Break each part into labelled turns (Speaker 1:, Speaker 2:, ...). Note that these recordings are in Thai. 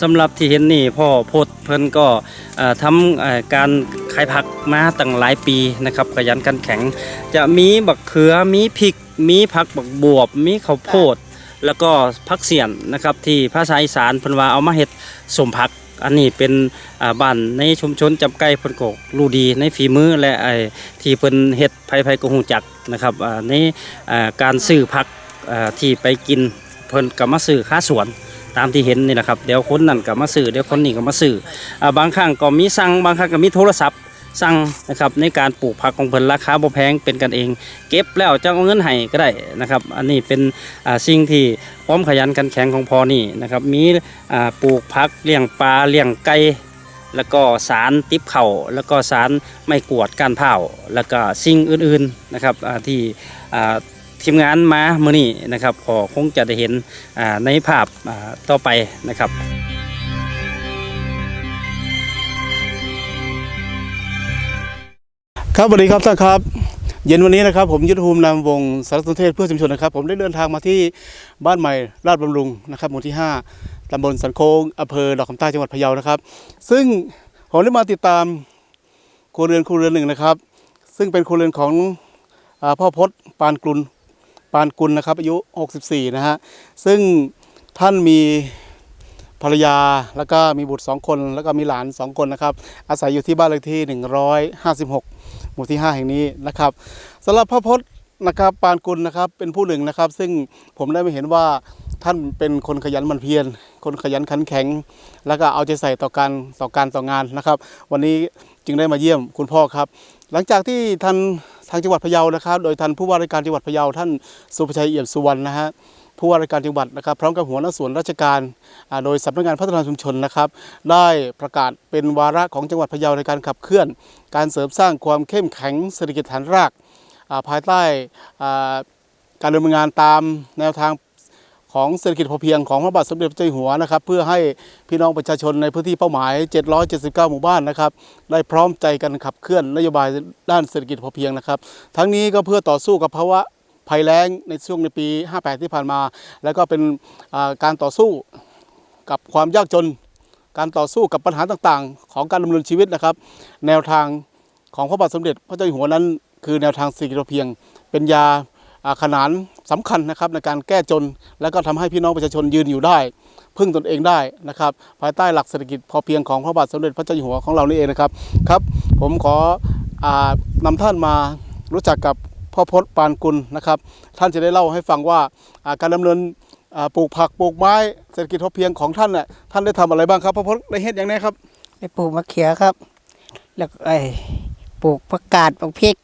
Speaker 1: สำหรับที่เห็นนี่พ่อโพดเพิ่นก็ทำการขายผักมาตั้งหลายปีนะครับขยันกันแข็ง จะมีบักเขือมีพริก มีผักบักบวบ มีข้าวโพด แล้วก็ผักเสียนนะครับที่ภาษาอีสานเพิ่นว่าเอามาเฮ็ดสมผักอันนี้เป็นบ้านในชุมชนจำไก่เพิ่นก็รู้ดีในฝีมือและไอ้ที่เพิ่นเฮ็ดไผๆก็ฮู้จักนะครับอ่าในการซื้อผักที่ไปกินเพิ่นก็มาซื้อค่าสวน ตามที่เห็นนี่แหละครับเดี๋ยวคนนั่นก็มาซื้อเดี๋ยวคนนี้ก็มาซื้ออ่าบางครั้งก็มีสั่งบางครั้งก็มีโทรศัพท์สั่งนะครับในการปลูกผักของเพิ่นราคาบ่แพงเป็นกันเอง เก็บแล้วจะเอาเงินให้ก็ได้นะครับ อันนี้เป็นสิ่งที่ความขยันขันแข็งของพอนี่นะครับมีปลูกผักเลี้ยงปลาเลี้ยงไก่แล้วก็สารติบเข่าแล้วก็สารไม่กวดการเผาแล้วก็สิ่งอื่นๆนะครับที่ ทีมงานมาเมื่อนี้นะครับขอคงจะได้เห็นในภาพต่อไปนะครับ
Speaker 2: ครับสวัสดีครับท่านครับ เย็นวันนี้นะครับ ผมยุทธภูมินามวงสารสนเทศเพื่อชุมชนนะครับ ผมได้เดินทางมาที่บ้านใหม่ราชบำรุงนะครับหมู่ที่ 5ตำบลสันโค้งอำเภอดอกคำใต้จังหวัดพะเยานะครับ ซึ่งผมได้มาติดตามครัวเรือนครัวเรือนหนึ่งนะครับ ซึ่งเป็นครัวเรือนของอพ่อพศปานกุลปานกุลนะครับอายุ 64 นะฮะ ซึ่งท่านมีภรรยาแล้วก็มีบุตรสองคน แล้วก็มีหลานสองคนนะครับ อาศัยอยู่ที่บ้านเลขที่ 156 หมู่ที่ 5 แห่งนี้นะครับสำหรับพ่อพจน์นะครับปานกุลนะครับเป็นผู้หนึ่งนะครับ ซึ่งผมได้มาเห็นว่าท่านเป็นคนขยันหมันเพียรคนขยันขันแข็ง แล้วก็เอาใจใส่ต่อการต่อการต่องานนะครับ วันนี้ จึงได้มาเยี่ยมคุณพ่อครับ หลังจากที่ท่านทางจังหวัดพะเยานะครับ โดยท่านผู้ว่าราชการจังหวัดพะเยาท่านสุภชัยเอี่ยมสุวรรณนะฮะผู้ว่าราชการจังหวัดนะครับพร้อมกับหัวหน้าส่วนราชการโดยสำนักงานพัฒนาชุมชนนะครับ ได้ประกาศเป็นวาระของจังหวัดพะเยาในการขับเคลื่อน การเสริมสร้างความเข้มแข็งเศรษฐกิจฐานรากภายใต้การดำเนินงานตามแนวทาง ของเศรษฐกิจพอเพียงของพระบาทสมเด็จพระเจ้าอยู่หัวนะครับ เพื่อให้พี่น้องประชาชนในพื้นที่เป้าหมาย 779 หมู่บ้านนะครับ ได้พร้อมใจกันขับเคลื่อนนโยบายด้านเศรษฐกิจพอเพียงนะครับ ทั้งนี้ก็เพื่อต่อสู้กับภาวะภัยแล้งในช่วงในปี 58 ที่ผ่านมา แล้วก็เป็นการต่อสู้กับความยากจน การต่อสู้กับปัญหาต่างๆ ของการดำเนินชีวิตนะครับ แนวทางของพระบาทสมเด็จพระเจ้าอยู่หัวนั้น คือแนวทางเศรษฐกิจพอเพียง เป็นยา ขนานสำคัญนะครับในการแก้จน แล้วก็ทำให้พี่น้องประชาชนยืนอยู่ได้ พึ่งตนเองได้นะครับ ภายใต้หลักเศรษฐกิจพอเพียงของพระบาทสมเด็จพระเจ้าอยู่หัวของเรานี่เองนะครับครับ ผมขออานำท่านมารู้จักกับพ่อพจน์ปานกุลนะครับ ท่านจะได้เล่าให้ฟังว่าอ่าการดำเนินอ่าปลูกผักปลูกไม้เศรษฐกิจพอเพียงของท่านน่ะท่านได้ทำอะไรบ้างครับพ่อพจน์ได้เฮ็ดอย่างไรครับ
Speaker 3: ไปปลูกมะเขือครับ แล้วก็ไอ้ปลูกผักกาดปลูกพริก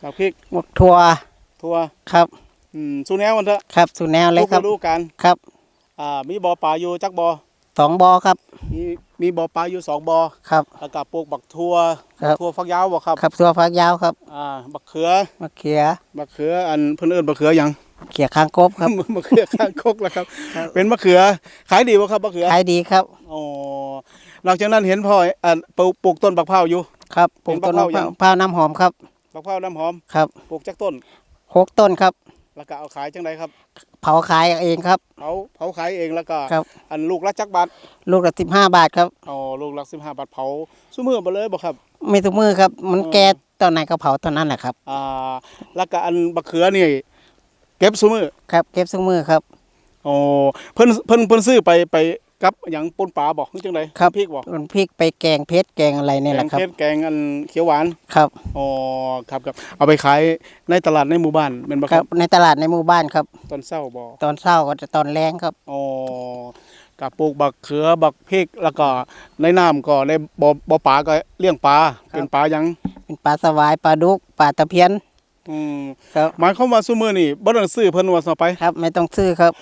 Speaker 2: ผักพริก
Speaker 3: หมกถั่ว
Speaker 2: ทั่ว
Speaker 3: ครับ
Speaker 2: อืมสูแนวมันเถอะ
Speaker 3: ครับสู่แนวเลยครับ
Speaker 2: ทุกฤดูกาล
Speaker 3: ครับ
Speaker 2: อ่ามีบ่อปลาอยู่จักบ่อ
Speaker 3: สองบอครับ
Speaker 2: มีมีบ่อปลาอยู่สองบ่อ
Speaker 3: ครับ
Speaker 2: แล้วก็ปลูกบักทั่ว
Speaker 3: ครับ
Speaker 2: ทั่วฟักยาวบ่ครับ
Speaker 3: ครับตัวฟักยาวครับ
Speaker 2: อ่าบักเขือ
Speaker 3: มะเขือ
Speaker 2: บักเขืออันเพิ่นเอิ้นบักเขือหยัง
Speaker 3: เขียข้างกบครับ
Speaker 2: มะเขือข้างคกแล้วครับ เป็นมะเขือขายดีบ่ครับมะเขือ
Speaker 3: ขายดีครับ
Speaker 2: อ๋อหลังจากนั้นเห็นพ่ออ่าปลูกปลูกต้นบักพร้าวอยู่
Speaker 3: ครับปลูก
Speaker 2: เป็น
Speaker 3: ต้น
Speaker 2: มะพร้าวยัง
Speaker 3: มะพร้าวน้ำหอมครับ
Speaker 2: บักพร้าวน้ำหอม
Speaker 3: ครับ
Speaker 2: ปลูกจักต้น
Speaker 3: หกต้นครับ
Speaker 2: แล้วก็เอาขายจังไดครับ
Speaker 3: เผาขายเองครับ
Speaker 2: เผาเผาขายเองแล้วก็
Speaker 3: ครับ
Speaker 2: อันลูกละจักบาท
Speaker 3: ลูกละสิบห้าบาทครับ
Speaker 2: อ๋อลูกละ15บาทเผาซุมื้อบ่เลยบ่ครับ
Speaker 3: ไม่ทุกมือครับ มัน
Speaker 2: อ๋อ
Speaker 3: แก่ตอนไหนก็เผาตอนนั้นแหละครับ
Speaker 2: อ่าแล้วก็อันบักเขือนี่เก็บซุมื้อ
Speaker 3: ครับ เก็บทุกมือครับ
Speaker 2: อ๋อเพิ่นเพิ่นเพิ่นซื้อไปไป กับหยังปนปลาบ่คือจังได
Speaker 3: ครับ
Speaker 2: พริกบ่
Speaker 3: มันพริกไปแกงเพชรแกงอะไรเนี่ยแหละครับ
Speaker 2: แกงเผ็ดแกงอันเขียวหวาน
Speaker 3: ครับ
Speaker 2: อ๋อครับครับเอาไปขายในตลาดในหมู่บ้านแม่นบ่
Speaker 3: ค
Speaker 2: ค
Speaker 3: รั
Speaker 2: รั
Speaker 3: บบในตลาดในหมู่บ้านครับ
Speaker 2: ตอนเช้าบ่
Speaker 3: ตอนเช้าก็จะตอนแรงครับ
Speaker 2: อ๋อกับปลูกบักเขือบักพริกแล้วก็ในน้ำก็ในบ่บ่ปลาก็เลี้ยงปลา
Speaker 3: ครับ
Speaker 2: เป็นปลาหยัง
Speaker 3: เป็นปลาสวายปลาดุกปลาตะเพียน
Speaker 2: อืม
Speaker 3: ครับ
Speaker 2: หมายความว่าซุมื้อนี่บ่ต้องซื้อเพิ่นว่าต่อไป
Speaker 3: ครับไม่ต้องซื้อครับ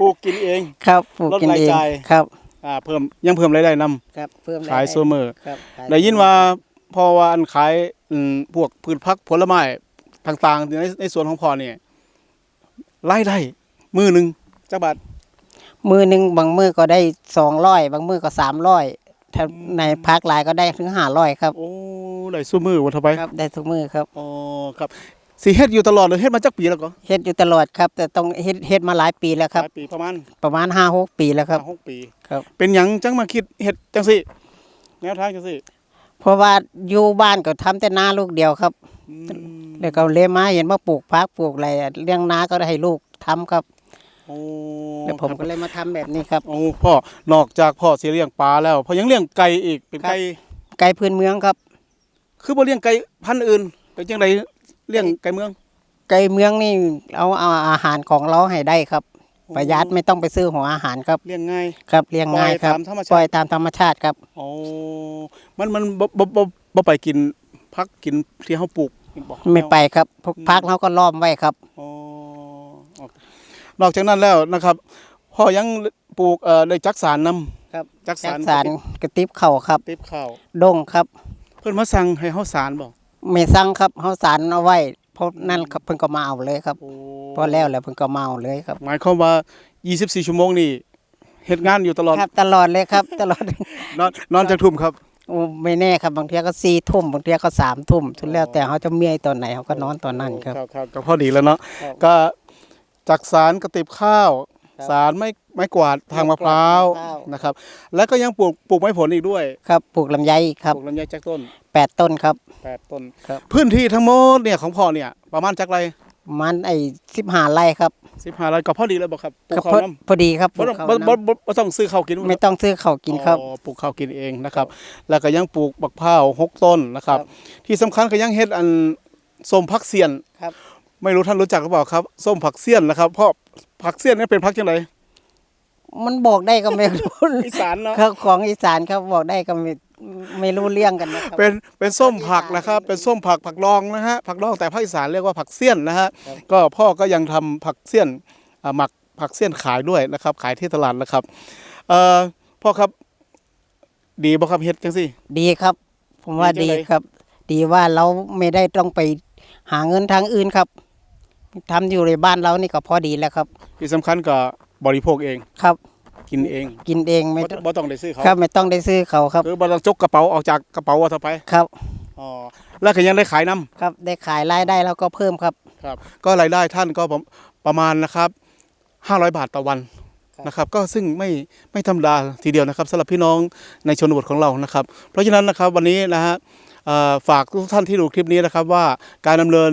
Speaker 2: ปลูกกินเอง
Speaker 3: ครับปลูกกิน
Speaker 2: ลดราย
Speaker 3: เอง
Speaker 2: จ่าย
Speaker 3: ครับ
Speaker 2: อ่าเพิ่มยังเพิ่มรายได้นํ
Speaker 3: ครับ เพิ่ม
Speaker 2: ขายซุมื้อ
Speaker 3: ครับข
Speaker 2: ได้ยินว่าพอว่าอันขายอืมพวกพืชผักผลไม้ต่างๆในในสวนของพ่อนี่รายได้มื้อหนึงจักบาท
Speaker 3: มือหนึ่งบางมือก็ได้สองร้อยบางมือก็สามร้อยถ้าในพักหลายก็ได้ถึงห้าร้อยครับ
Speaker 2: โอ้ ได้ซุมื้อบ่เท่าไป
Speaker 3: ครับได้ทุกมือครับ
Speaker 2: อ๋อครับสีเฮ็ดอยู่ตลอดเลยเฮ็ดมาจักปีแล้วก็
Speaker 3: เฮ็ดอยู่ตลอดครับ แต่ต้องเฮ็ดเฮ็ดมาหลายปีแล้วครับ
Speaker 2: หลายปีประมาณ
Speaker 3: ประมาณ5 6ปีแล้วครับ
Speaker 2: ห้าหกปี
Speaker 3: ครับ
Speaker 2: เป็นหยังจังมาคิดเฮ็ดจังสิแนวทางจังสิ
Speaker 3: เพราะว่าอยู่บ้านก็ทำแต่นาลูกเดียวครับ
Speaker 2: อืม
Speaker 3: แล้วก็เลยมาเห็นว่าปลูกพักปลูกอะไรอะเลี้ยงนาก็ได้ให้ลูกทำครับ
Speaker 2: โอ้
Speaker 3: แล้วผม
Speaker 2: ครับ
Speaker 3: ก็เลยมาทำแบบนี้ครับ
Speaker 2: โอ้พ่อนอกจากพ่อสิเลี้ยงปลาแล้วพ่อยังเลี้ยงไก่อีกเป็น
Speaker 3: ครับ
Speaker 2: ไก่
Speaker 3: ไก่พื้นเมืองครับ
Speaker 2: คือบ่เลี้ยงไก่พันธุ์อื่นเป็นจังไดเลี้ยงไก่เมือง
Speaker 3: ไก่เมืองนี่เอาเอาอาหารของเราให้ได้ครับ ประหยัดไม่ต้องไปซื้อหัวอาหารครับ
Speaker 2: เลี้ยงง่าย
Speaker 3: ครับเลี้ยงง่ายครับ
Speaker 2: ปล่อยตามธรรมชาติ
Speaker 3: ปล่อยตามธรรมชาติครับ
Speaker 2: โอ้มันมันบ่บ่บ่บ่ไปกินพักกินที่เฮาปลูกบ่
Speaker 3: ไม่ไปครับพวกพักเราก็ล้อมไว้ครับ
Speaker 2: อ๋อโอเคนอกจากนั้นแล้วนะครับพ่อยังปลูกเอ่อได้จักสารนำ
Speaker 3: ครับ
Speaker 2: จัก
Speaker 3: จั
Speaker 2: สาร
Speaker 3: กสารกระติบเข่าครับ
Speaker 2: ติบข้าว
Speaker 3: ดงครับ
Speaker 2: เพิ่นมาสั่งให้เฮาสารบ่
Speaker 3: ไม่สั่งครับเฮาสารเอาไว้เพราะนั่นครับเพิ่นก็มาเอาเลยครับ
Speaker 2: โอ้
Speaker 3: พอแล้วแล้วเพิ่นก็มาเอาเลยครับ
Speaker 2: หมายความว่า 24 ชั่วโมงนี่เฮ็ดงานอยู่ตลอด
Speaker 3: ครับ ตลอดเลยครับ ตลอด
Speaker 2: นอนนอนจักทุ่มครับ
Speaker 3: โอ้ไม่แน่ครับบางทีก็สี่ทุ่มบางทีก็สามทุ่มทุนแล้วแต่เขาจะเมียตอนไหนเขาก็นอนตอนนั้นครับ
Speaker 2: ครับครับก็พอดีแล้วเนาะ
Speaker 3: ครับ
Speaker 2: ก็จักสารกระติบข้าว
Speaker 3: ครับ
Speaker 2: สารไม้ไม้กวาดทางมะพร้าว
Speaker 3: ไม้กวาดทางมะพร้าว
Speaker 2: นะครับ แล้วก็ยังปลูกปลูกไม้ผลอีกด้วย
Speaker 3: ครับปลูกลำไยอีกครับ
Speaker 2: ปลูกลำไยจักต้น
Speaker 3: แปดต้นครับ
Speaker 2: แปดต้น
Speaker 3: ครับ
Speaker 2: พื้นที่ทั้งหมดเนี่ยของพ่อเนี่ยประมาณจักไร
Speaker 3: มันไอ้สิบห้าไร่ครับ
Speaker 2: 15ไร่ก็พอดีแล้วบ่ครับปลู
Speaker 3: ครั
Speaker 2: ก
Speaker 3: บ
Speaker 2: ข้าว
Speaker 3: พอ
Speaker 2: น้ำ
Speaker 3: พอดีครับป
Speaker 2: บ่
Speaker 3: ลู
Speaker 2: ต้อง
Speaker 3: กข้าว
Speaker 2: บ่
Speaker 3: น้
Speaker 2: บ่บ่บ่ต้องซื้อข้าวกินำ
Speaker 3: ไม่ต้องซื้อเขาวกินครับ
Speaker 2: อ๋อปลูกข้าวกินเองนะครับ แล้วก็ยังปลูกบักพร้าวหกต้นนะครับ
Speaker 3: ครับ
Speaker 2: ที่สำคัญก็ยังเฮ็ดอันส้มผักเสียน
Speaker 3: ครับ
Speaker 2: ไม่รู้ท่านรู้จักหรือเปล่าครับ ส้มผักเสี้ยนนะครับ เพราะผักเสี้ยนนี่เป็นผักจังได
Speaker 3: มันบอกได้ก็ไม่รู้
Speaker 2: อีสานเนาะ
Speaker 3: ครับของอีสานครับบอกได้ก็ไม่ไม่รู้เรื่องกันนะครับ
Speaker 2: เป็นเป็นส้มผัก
Speaker 3: อีสาน
Speaker 2: นะครับ เป็นส้มผักผักดองนะฮะผักดองแต่ภาคอีสานเรียกว่าผักเสี้ยนนะฮะ
Speaker 3: ครับ
Speaker 2: ก็พ่อก็ยังทำผักเสี้ยนอ่าหมักผักเสี้ยนขายด้วยนะครับ ขายที่ตลาดนะครับเอ่อพ่อครับ ดีบ่ครับเฮ็ดจังซี่
Speaker 3: ดีครับ ผมว่า
Speaker 2: ดี
Speaker 3: ดี
Speaker 2: จังเลย
Speaker 3: ครับ ดีว่าเราไม่ได้ต้องไปหาเงินทางอื่นครับ ทำอยู่ในบ้านเรานี่ก็พอดีแล้วครับ
Speaker 2: ที่สำคัญก็บริโภคเอง
Speaker 3: ครับ
Speaker 2: กินเอง
Speaker 3: กินเองไม่
Speaker 2: บ่
Speaker 3: ต้อง
Speaker 2: บ่ต้องได้ซื้อเขา
Speaker 3: ครับไม่ต้องได้ซื้อเขาครับ
Speaker 2: คือบ่ต้องจกกระเป๋าออกจากกระเป๋าว่าเท่าไป
Speaker 3: ครับ
Speaker 2: อ๋อแล้วก็ยังได้ขายน้ำ
Speaker 3: ครับได้ขายรายได้แล้วก็เพิ่มครับ
Speaker 2: ครับ ก็รายได้ท่านก็ประประมาณนะครับ 500 บาทต่อวัน
Speaker 3: ครับ
Speaker 2: นะครับ ก็ซึ่งไม่ไม่ธรรมดาทีเดียวนะครับสำหรับพี่น้องในชนบทของเรานะครับ เพราะฉะนั้นนะครับวันนี้นะฮะเอ่อฝากทุกท่านที่ดูคลิปนี้นะครับว่าการดำเนิน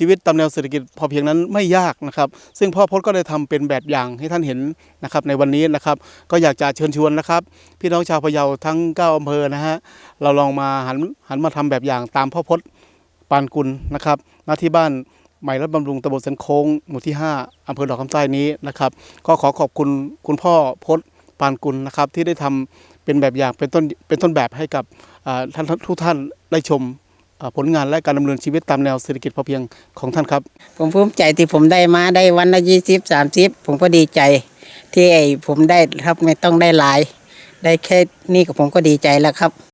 Speaker 2: ชีวิตตามแนวเศรษฐกิจพอเพียงนั้นไม่ยากนะครับ ซึ่งพ่อพจน์ก็ได้ทำเป็นแบบอย่างให้ท่านเห็นนะครับในวันนี้นะครับ ก็อยากจะเชิญชวนนะครับ พี่น้องชาวพะเยาทั้ง9อำเภอนะฮะเราลองมาหันหันมาทำแบบอย่างตามพ่อพจน์ปานกุลนะครับณที่บ้านใหม่รัฐบำรุงตำบลสันโค้งหมู่ที่ 5อำเภอดอกคำใต้นี้นะครับก็ขอขอบคุณคุณพ่อพศปานกุลนะครับที่ได้ทำเป็นแบบอย่างเป็นต้นเป็นต้นแบบให้กับท่านทุกท่านได้ชม ผลงานและการดำเนินชีวิตตามแนวเศรษฐกิจพอเพียงของท่านครับ
Speaker 3: ผมภูมิใจที่ผมได้มาได้วันละยี่สิบสามสิบผมก็ดีใจที่ไอ้ผมได้ครับไม่ต้องได้หลาย ได้แค่นี้ก็ผมก็ดีใจแล้วครับ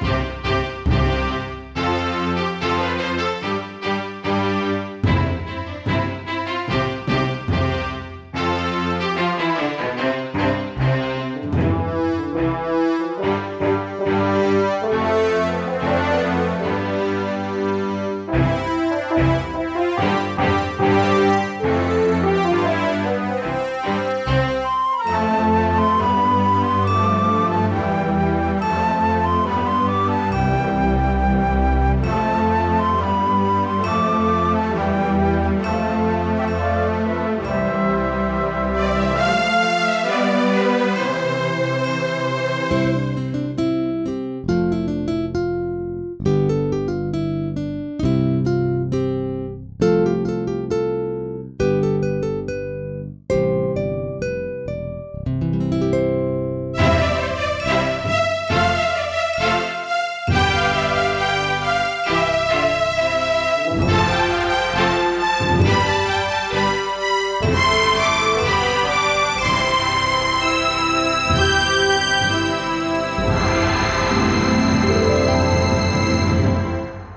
Speaker 3: Thank you.